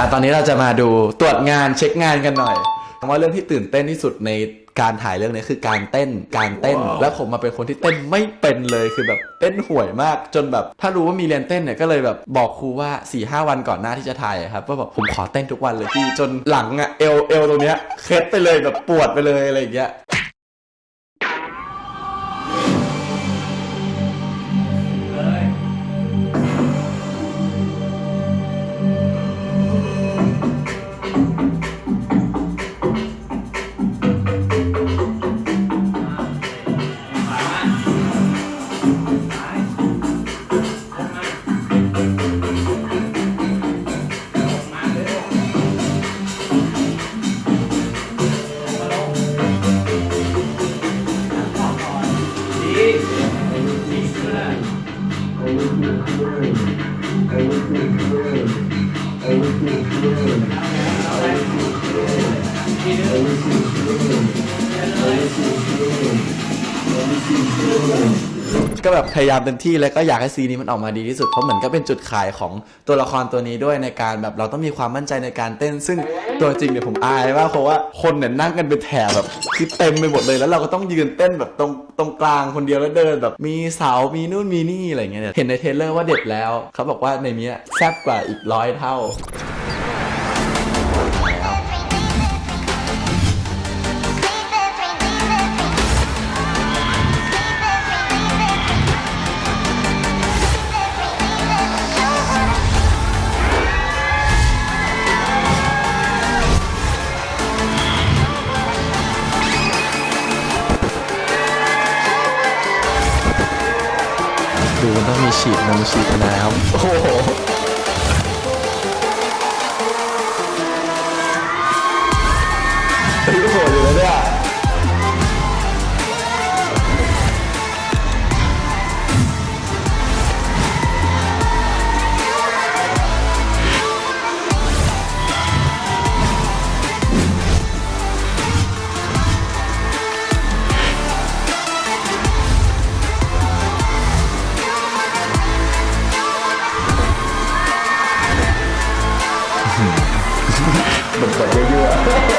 อะตอนนี้เราจะมาดูตรวจงานเช็คงานกันหน่อยว่าเรื่องที่ตื่นเต้นที่สุดในการถ่ายเรื่องนี้คือการเต้นการเต้น แล้วผมมาเป็นคนที่เต้นไม่เป็นเลยคือแบบเต้นห่วยมากจนแบบ ถ้ารู้ว่ามีเรียนเต้นเนี่ยก็เลยแบบบอกครูว่า4ี่ห้าวันก่อนหน้าที่จะถ่ายอะครับว่าแบบผมขอเต้นทุกวันเลยพี่จนหลังอะเอวเอวตรงเนี้ยเคล็ดไปเลยแบบปวดไปเลยอะไรอย่างเงี้ย Everything, everything, everything, everything, everything. ก็แบบพยายามเต็มที่แล้วก็อยากให้ซีนนี้มันออกมาดีที่สุดเพราะเหมือนก็เป็นจุดขายของตัวละครตัวนี้ด้วยในการแบบเราต้องมีความมั่นใจในการเต้น ซึ่งตัวจริงเนี่ยผมอายมากเพราะว่าคนเนี่ยนั่งกันเป็นแถบแบบคือเต็มไปหมดเลยแล้วเราก็ต้องยืนเต้นแบบตรงตรงกลางคนเดียวแล้วเดินแบบมีเสา มีนู่นมีนี่อะไรเงี้ยเห็นในเทรลเลอร์ว่าเด็ดแล้วเขาบอกว่าในนี้แซ่บกว่าอีกร้อยเท่า มันต้องมีฉีดนมฉีดน้ำโอ้โห บบเยอะๆ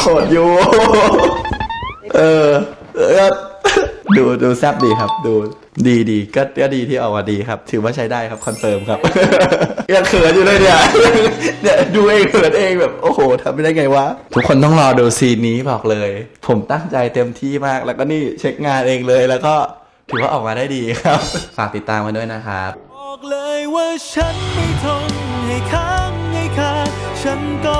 โหดอยู่ เออเออ ดูดูแซบดีครับ ดูดีดีก็ก็ดีที่ออกมาดีครับ ถือว่าใช้ได้ครับคอนเฟิร์มครับยังเขินอยู่เลยเนี่ยเนี่ยดูเองเขินเองแบบโอ้โหทำไม่ได้ไงวะทุกคนต้องรอดูซีนนี้บอกเลย ผมตั้งใจเต็มที่มาก แล้วก็นี่เช็คงานเองเลย แล้วก็ถือว่าออกมาได้ดีครับฝากติดตามมาด้วยนะครับบอกเลยว่าฉันไม่ทนให้ค้างให้คาฉันก็